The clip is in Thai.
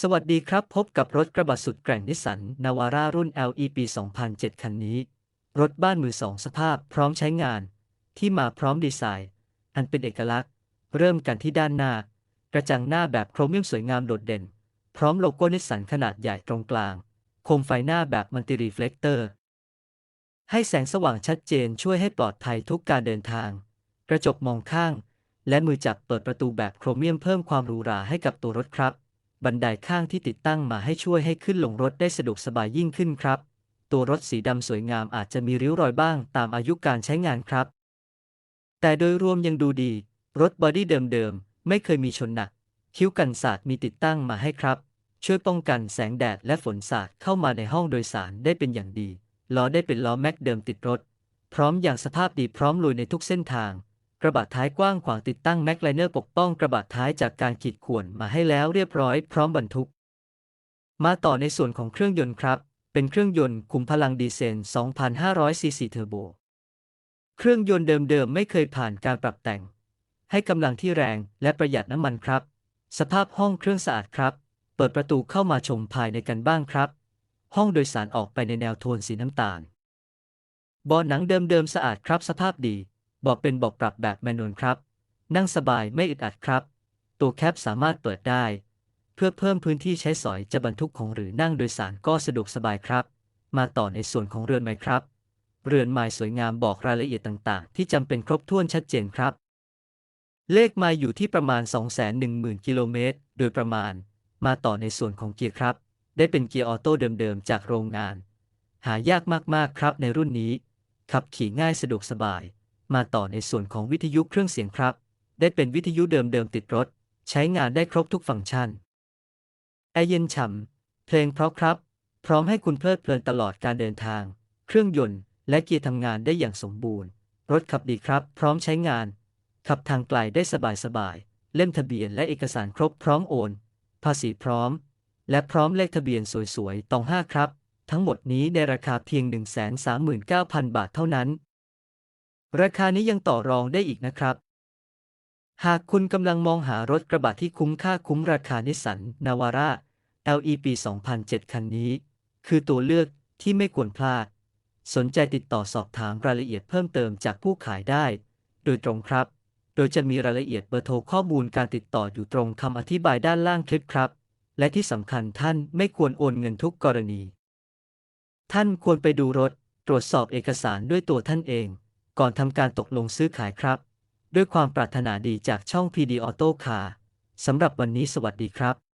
สวัสดีครับ พบกับรถกระบะสุดแกร่งนิสสันนาวาร่ารุ่น LE ปี 2007 คันนี้ รถบ้านมือสองสภาพพร้อมใช้งาน ที่มาพร้อมดีไซน์ อันเป็นเอกลักษณ์ เริ่มกันที่ด้านหน้า กระจังหน้าแบบโครเมียมสวยงามโดดเด่น พร้อมโลโก้นิสสันขนาดใหญ่ตรงกลาง โคมไฟหน้าแบบมัลติรีเฟล็กเตอร์ ให้แสงสว่างชัดเจนช่วยให้ปลอดภัยทุกการเดินทาง กระจกมองข้าง และมือจับเปิดประตูแบบโครเมียมเพิ่มความหรูหราให้กับตัวรถครับ บันไดข้างที่ติดตั้งมาให้ช่วยให้ขึ้นลงรถได้สะดวกสบายยิ่งขึ้นครับ ตัวรถสีดำสวยงามอาจจะมีริ้วรอยบ้างตามอายุการใช้งานครับ แต่โดยรวมยังดูดี รถบอดี้เดิมๆ ไม่เคยมีชนหนัก คิ้วกันสาดมีติดตั้งมาให้ครับ ช่วยป้องกันแสงแดดและฝนสาดเข้ามาในห้องโดยสารได้เป็นอย่างดีล้อได้เป็นล้อแม็กเดิมติดรถ พร้อมอย่างสภาพดีพร้อมลุยในทุกเส้นทาง กระบะท้ายกว้างขวางติดตั้งแม็กไลเนอร์ปกป้องกระบะท้ายจากการขีดข่วนมาให้แล้วเรียบร้อยพร้อมบรรทุก มาต่อในส่วนของเครื่องยนต์ครับ เป็นเครื่องยนต์คุมพลังดีเซล 2,500 ซีซีเทอร์โบ เครื่องยนต์เดิมๆ ไม่เคยผ่านการปรับแต่ง ให้กำลังที่แรงและประหยัดน้ำมันครับ สภาพห้องเครื่องสะอาดครับ เปิดประตูเข้ามาชมภายในกันบ้างครับ ห้องโดยสารออกไปในแนวโทนสีน้ำตาลเบาะหนังเดิมๆสะอาดครับสภาพดี บาะเป็นบาะปรับแบบแมนนวลครับ นั่งสบายไม่อึดอัดครับ ตัวแคปสามารถเปิดได้ เพื่อเพิ่มพื้นที่ใช้สอยจะบรรทุกของหรือนั่งโดยสารก็สะดวกสบายครับ มาต่อในส่วนของเรือนไม้ครับ เรือนไม้สวยงามบอกรายละเอียดต่างๆ ที่จำเป็นครบถ้วนชัดเจนครับ เลขไมล์อยู่ที่ประมาณ 210,000 กิโลเมตรโดยประมาณ มาต่อในส่วนของเกียร์ครับ ได้เป็นเกียร์ออโต้เดิมๆจากโรงงาน หายากมากๆครับในรุ่นนี้ ขับขี่ง่ายสะดวกสบาย มาต่อในส่วนของวิทยุเครื่องเสียงครับ ได้เป็นวิทยุเดิมๆติดรถ ใช้งานได้ครบทุกฟังก์ชัน แอร์เย็นฉ่ำ เพลงเพราะครับ พร้อมให้คุณเพลิดเพลินตลอดการเดินทาง เครื่องยนต์ และเกียร์ทำงานได้อย่างสมบูรณ์ รถขับดีครับ พร้อมใช้งาน ขับทางไกลได้สบายๆ เล่มทะเบียนและเอกสารครบพร้อมโอน ภาษีพร้อม และพร้อมเลขทะเบียนสวยๆตองห้าครับ ทั้งหมดนี้ในราคาเพียง 139,000 บาทเท่านั้น ราคานี้ยังต่อรองได้อีกนะครับ หากคุณกำลังมองหารถกระบะที่คุ้มค่าคุ้มราคานิสสันนาวาร่า LE ปี 2007 คันนี้ คือตัวเลือกที่ไม่ควรพลาด สนใจติดต่อสอบถามรายละเอียดเพิ่มเติมจากผู้ขายได้ โดยตรงครับ โดยจะมีรายละเอียดเบอร์โทรข้อมูลการติดต่ออยู่ตรงคำอธิบายด้านล่างคลิปครับ และที่สำคัญท่านไม่ควรโอนเงินทุกกรณี ท่านควรไปดูรถ ตรวจสอบเอกสารด้วยตัวท่านเอง ก่อนทำการตกลงซื้อขายครับ ด้วยความปรารถนาดีจากช่อง PD Auto Car สำหรับวันนี้สวัสดีครับ